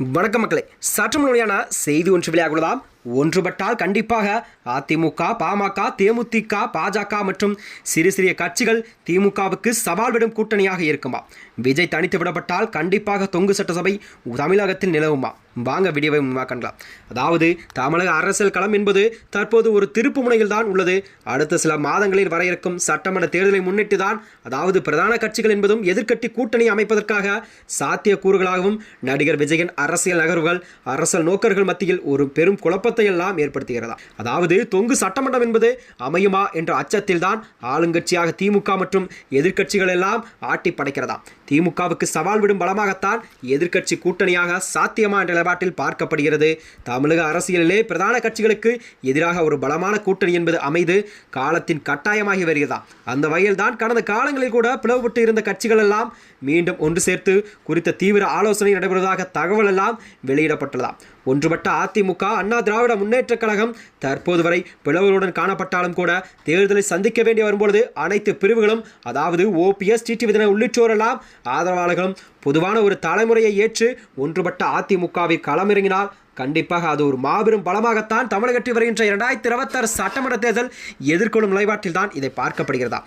வணக்க மக்களே சற்று முன்னாடியான செய்தி ஒன்று வெளியாகுள்ளதாம் ஒன்றுபட்டால் கண்டிப்பாக அதிமுக பாமக தேமுதிக பாஜக மற்றும் சிறு சிறிய கட்சிகள் திமுகவுக்கு சவால் விடும் கூட்டணியாக இருக்குமா? விஜய் தனித்து விடப்பட்டால் கண்டிப்பாக தொங்கு சட்டசபை தமிழகத்தில் நிலவுமா? வாங்க வீடியோவை கண்டலாம் அதாவது தமிழக அரசியல் களம் என்பது தற்போது ஒரு திருப்பு முனையில் தான் உள்ளது. அடுத்த சில மாதங்களில் வர இருக்கும் சட்டமன்ற தேர்தலை முன்னிட்டு தான் அதாவது பிரதான கட்சிகள் என்பதும் எதிர்க்கட்சி கூட்டணி அமைப்பதற்காக சாத்திய கூறுகளாகவும் நடிகர் விஜயன் அரசியல் நகர்வுகள் அரசியல் நோக்கர்கள் மத்தியில் ஒரு பெரும் குழப்ப குழப்பத்தை எல்லாம் ஏற்படுத்துகிறதா? அதாவது தொங்கு சட்டமன்றம் என்பது அமையுமா என்ற அச்சத்தில் தான் ஆளுங்கட்சியாக திமுக மற்றும் எதிர்க்கட்சிகள் எல்லாம் ஆட்டி படைக்கிறதா? திமுகவுக்கு சவால் விடும் பலமாகத்தான் எதிர்க்கட்சி கூட்டணியாக சாத்தியமா என்ற நிலைப்பாட்டில் பார்க்கப்படுகிறது. தமிழக அரசியலிலே பிரதான கட்சிகளுக்கு எதிராக ஒரு பலமான கூட்டணி என்பது அமைது காலத்தின் கட்டாயமாகி வருகிறதா? அந்த வகையில் தான் கடந்த காலங்களில் கூட பிளவுபட்டு இருந்த கட்சிகள் எல்லாம் மீண்டும் ஒன்று சேர்த்து குறித்த தீவிர ஆலோசனை நடைபெறுவதாக தகவல் எல்லாம் வெளியிடப்பட்டுள்ளதாம் ஒன்றுபட்ட அதிமுக அண்ணா திராவிட முன்னேற்றக் கழகம் தற்போது வரை பிளவுகளுடன் காணப்பட்டாலும் கூட தேர்தலை சந்திக்க வேண்டி வரும்பொழுது அனைத்து பிரிவுகளும் அதாவது ஓபிஎஸ் டிடிவிதன உள்ளிட்டோரெல்லாம் ஆதரவாளர்களும் பொதுவான ஒரு தலைமுறையை ஏற்று ஒன்றுபட்ட அதிமுகவை களமிறங்கினால் கண்டிப்பாக அது ஒரு மாபெரும் பலமாகத்தான் தமிழகத்தில் வருகின்ற இரண்டாயிரத்தி இருபத்தாறு சட்டமன்ற தேர்தல் எதிர்கொள்ளும் நிலைப்பாட்டில் தான் இதை பார்க்கப்படுகிறதா.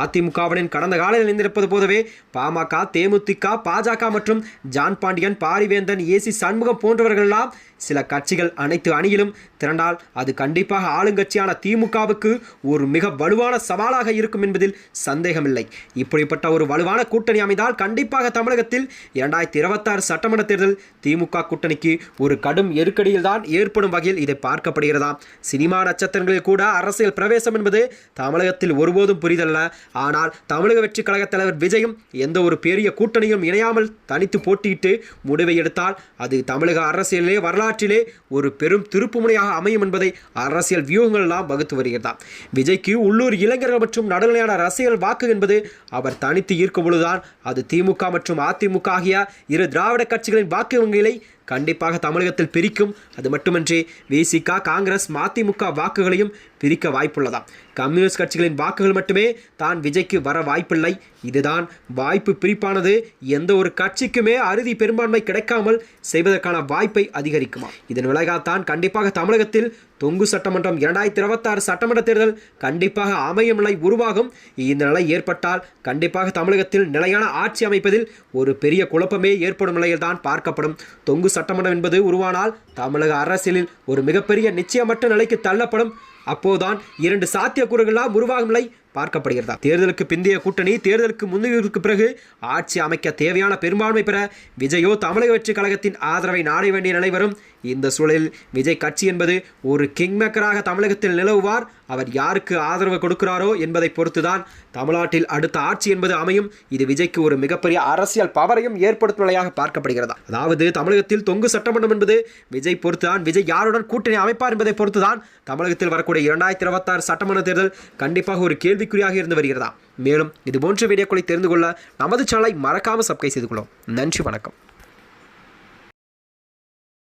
அதிமுகவின் கடந்த காலையில் இணைந்திருப்பது போதவே பாமக தேமுதிக பாஜக மற்றும் ஜான் பாண்டியன் பாரிவேந்தன் ஏசி சண்முகம் போன்றவர்களெல்லாம் சில கட்சிகள் அனைத்து அணியிலும் திரண்டால் அது கண்டிப்பாக ஆளுங்கட்சியான திமுகவுக்கு ஒரு மிக வலுவான சவாலாக இருக்கும் என்பதில் சந்தேகமில்லை. இப்படிப்பட்ட ஒரு வலுவான கூட்டணி அமைந்தால் கண்டிப்பாக தமிழகத்தில் இரண்டாயிரத்தி இருபத்தாறு சட்டமன்ற தேர்தல் திமுக கூட்டணிக்கு ஒரு கடும் எருக்கடியில் தான் ஏற்படும் வகையில் இதை பார்க்கப்படுகிறதா? சினிமா நட்சத்திரங்களில் கூட அரசியல் பிரவேசம் என்பது தமிழகத்தில் ஒருபோதும் புரிதல்ல ஆனால் தமிழக வெற்றி கழக தலைவர் விஜயும் எந்த ஒரு பெரிய கூட்டணியும் இணையாமல் தனித்து போட்டியிட்டு முடிவை எடுத்தால் அது தமிழக அரசியலிலே வரலாற்றிலே ஒரு பெரும் திருப்புமுனையாக அமையும் என்பதை அரசியல் வியூகங்கள் எல்லாம் வகுத்து வருகிறதா விஜய்க்கு உள்ளூர் இளைஞர்கள் மற்றும் நடுநிலையான ரசிகர்கள் வாக்கு என்பது அவர் தனித்து ஈர்க்கும் பொழுதுதான் அது திமுக மற்றும் அதிமுக ஆகிய இரு திராவிட கட்சிகளின் வாக்கு வங்கிகளை கண்டிப்பாக தமிழகத்தில் பிரிக்கும். அது மட்டுமின்றி விசிகா காங்கிரஸ் மதிமுக வாக்குகளையும் பிரிக்க வாய்ப்புள்ளதாம் கம்யூனிஸ்ட் கட்சிகளின் வாக்குகள் மட்டுமே தான் விஜய்க்கு வர வாய்ப்பில்லை. இதுதான் வாய்ப்பு பிரிப்பானது. எந்த ஒரு கட்சிக்குமே அறுதி பெரும்பான்மை கிடைக்காமல் செய்வதற்கான வாய்ப்பை அதிகரிக்குமா? இதன் விளைவாகத்தான் கண்டிப்பாக தமிழகத்தில் தொங்கு சட்டமன்றம் இரண்டாயிரத்தி இருபத்தாறு சட்டமன்ற தேர்தல் கண்டிப்பாக அமையும் நிலை உருவாகும். இந்த நிலை ஏற்பட்டால் கண்டிப்பாக தமிழகத்தில் நிலையான ஆட்சி அமைப்பதில் ஒரு பெரிய குழப்பமே ஏற்படும் நிலையில்தான் பார்க்கப்படும். தொங்கு சட்டமன்றம் என்பது உருவானால் தமிழக அரசியலில் ஒரு மிகப்பெரிய நிச்சயமற்ற நிலைக்கு தள்ளப்படும். அப்போதுதான் இரண்டு சாத்தியக்கூறுகளாம் உருவாகும் நிலை பார்க்கப்படுகிறதா? தேர்தலுக்கு பிந்தைய கூட்டணி தேர்தலுக்கு முன்னுக்கு பிறகு ஆட்சி அமைக்க தேவையான பெரும்பான்மை பெற விஜயோ தமிழக வெற்றி கழகத்தின் ஆதரவை நாட வேண்டிய நிலை வரும். இந்த சூழலில் விஜய் கட்சி என்பது ஒரு கிங்மேக்கராக தமிழகத்தில் நிலவுவார். அவர் யாருக்கு ஆதரவு கொடுக்கிறாரோ என்பதை பொறுத்துதான் தமிழ்நாட்டில் அடுத்த ஆட்சி என்பது அமையும். இது விஜய்க்கு ஒரு மிகப்பெரிய அரசியல் பவரையும் ஏற்படுத்தும் நிலையாக பார்க்கப்படுகிறதா? அதாவது தமிழகத்தில் தொங்கு சட்டமன்றம் என்பது விஜய் பொறுத்துதான் விஜய் யாருடன் கூட்டணி அமைப்பார் என்பதை பொறுத்துதான் தமிழகத்தில் வரக்கூடிய இரண்டாயிரத்தி இருபத்தாறு சட்டமன்ற தேர்தல் கண்டிப்பாக ஒரு கேள்விக்குறியாக இருந்து வருகிறதா? மேலும் இது போன்ற வீடியோக்களை தெரிந்து கொள்ள நமது சேனலை மறக்காமல் சப்ஸ்கிரைப் செய்து கொள்ளும் நன்றி வணக்கம்.